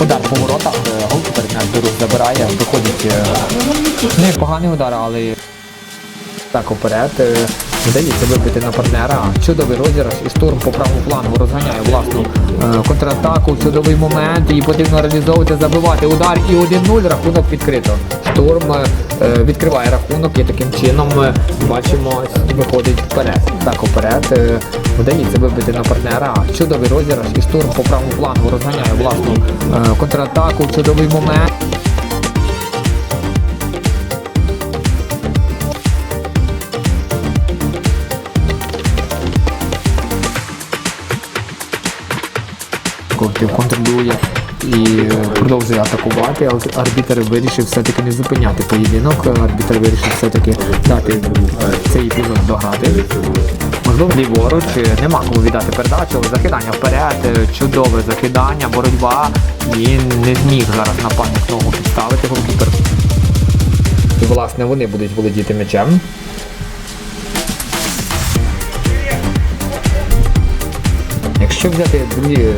Удар по воротах, е, гол перекантуру забирає, виходить. Е, Не поганий удар, але так уперед. Е, Вдається вибити на партнера. Чудовий розіграш і штурм по правому флангу розганяє власну е, контратаку. Чудовий момент. І потрібно реалізовувати, забивати удар. І 1-0 рахунок відкрито. Штурм е, відкриває рахунок і таким чином е, бачимо, виходить вперед. Так уперед. е, Вдається вибити на партнера. Чудовий розіграш і штурм по правому флангу розганяє власну е, контратаку. Чудовий момент. Колектив контролює і е, продовжує атакувати, але арбітер вирішив все-таки не зупиняти поєдинок. Арбітер вирішив все-таки дати цей епізод дограти. Можливо, ліворуч е, нема кому віддати передачу, але закидання вперед, е, чудове закидання, боротьба. І не зміг зараз нападник ногу підставити голкіпер. І власне вони будуть володіти м'ячем. Якщо взяти другі е,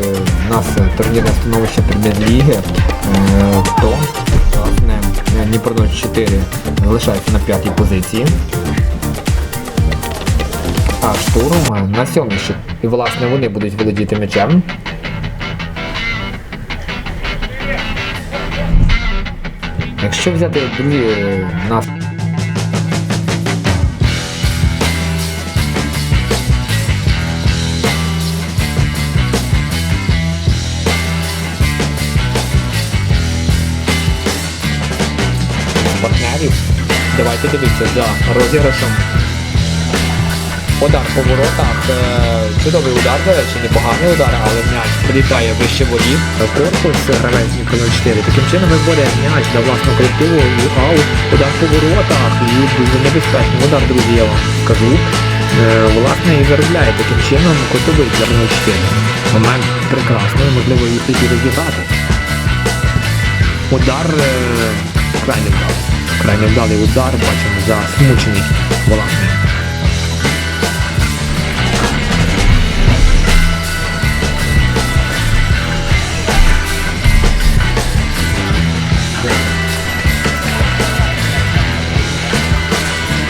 у нас е, турнірне становище прем'єр-ліги, е, то власне е, Дніпро 04 залишається на п'ятій позиції. А штурм е, на сьомій. І власне вони будуть володіти м'ячем. Якщо взяти другі е, нас партнерів. Давайте дивитися за розіграшем. Удар по воротах. е, Чудовий удар, до речі, непоганий удар, але м'яч прилітає вище воріт. Корпус гравець Дніпро 04. Таким чином виводить м'яч до власного колективу і. Удар по воротах. І дуже небезпечний удар, друзі, я вам скажу. Е, Власне, і заробляє таким чином котовий для 04. Момент прекрасний, можливо, їх і розіграти. Удар е, крайне вдалий. Крайне вдалий удар, бачимо засмучений власне.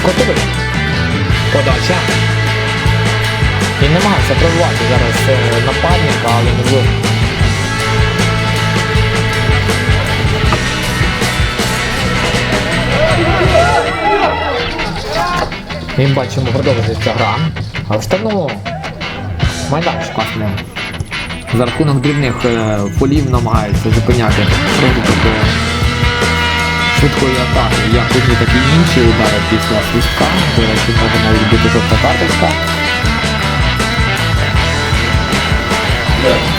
Котовий. Подача. І намагався пробувати зараз е, нападника, І бачимо, продовжується гра. А в штабному майданчику власне, за рахунок дрібних е, полів намагаються зупиняти розвиток е, швидкої атаки, як одні, так і інші удари після свистка. До речі, може навіть бути жовта карточка.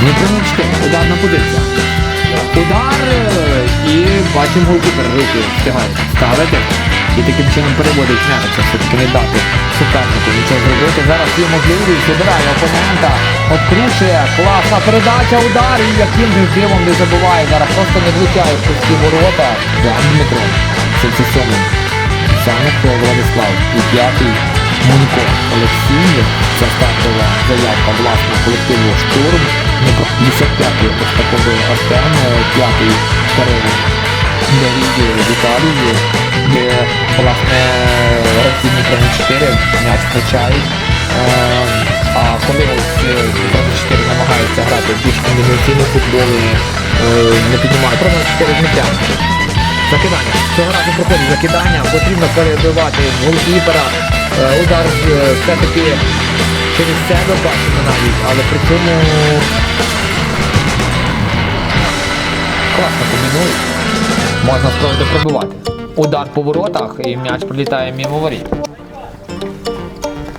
Не примічте, ударна позиція. Удар е, і бачимо голкіпер руки встигають ставити. І таким чином переводить м'яч, все-таки не дати супернику нічого зробити. Зараз є можливість, вибирає опонента, обкручує, класна передача, удар, і яким же дивом не забуває. Зараз просто не влучає в пусті ворота. За Дмитро. 77-й. Саник Владислав. І п'ятий Мунько Олексій. Це стартова заявка власного колективу штурм. Дніпро 55-й Остаповий Артем, п'ятий Кирило Леонід Віталій, де власне гравці Дніпро 4 м'яч втрачають. А коли е, Дніпро 4 намагається грати більш комбінаційний футбол і е, не піднімає. Про 4 з м'ячем. Закидання. Цього разу проходить закидання, потрібно перебивати голкіпера. Е, Удар е, все-таки через себе бачимо навіть, але при цьому класно комбінують. Можна спробувати пробивати. Удар по воротах і м'яч прилітає мимо воріт.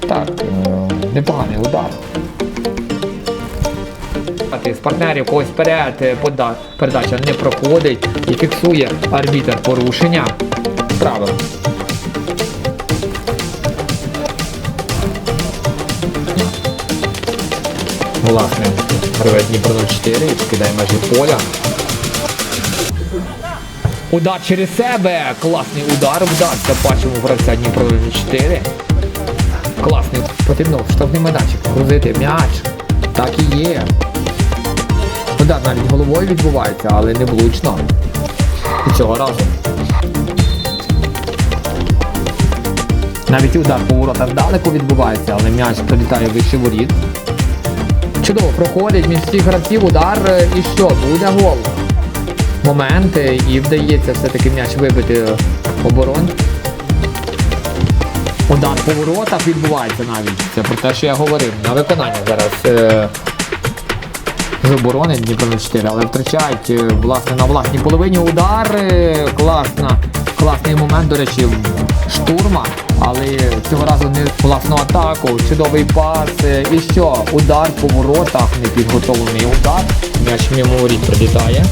Так, е, непоганий удар. З партнерів когось вперед, е, передача не проходить і фіксує арбітер порушення. Правил. Власне, Дніпро 04, кидає межі поля. Удар через себе. Класний удар вдався. Бачимо гравця Дніпро 04. Класний. Потрібно в штрафний майданчик грузити м'яч. Так і є. Удар навіть головою відбувається, але не влучно. І цього разу. Навіть удар по воротах далеко відбувається, але м'яч прилітає вище воріт. Чудово, проходить між всіх гравців удар е, і що? Буде гол. Момент е, і вдається все-таки м'яч вибити оборон. Удар по воротах відбувається навіть. Це про те, що я говорив. На виконання зараз е, з оборони Дніпро 4, але втрачають е, власне на власній половині удар. е, Класна, класний момент, до речі, штурма. Але цього разу не власну атаку, чудовий пас. е, І що? Удар по воротах, непідготовлений удар. М'яч мимо воріт прилітає.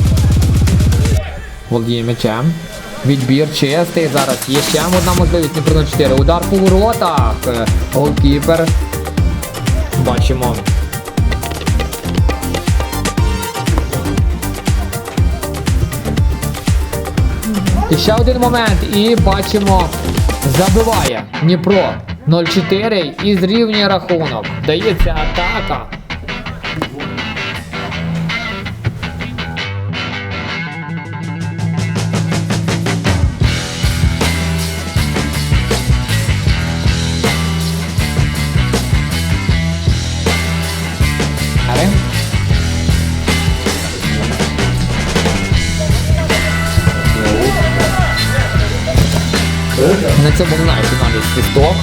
Володіє м'ячем. Відбір чистий. Зараз є ще одна можливість Дніпро 4. Удар по воротах. Голкіпер. Бачимо. І ще один момент. І бачимо. Забиває Дніпро 0-4 і зрівнює рахунок. Дається атака. На цьому лунає фінальний свисток.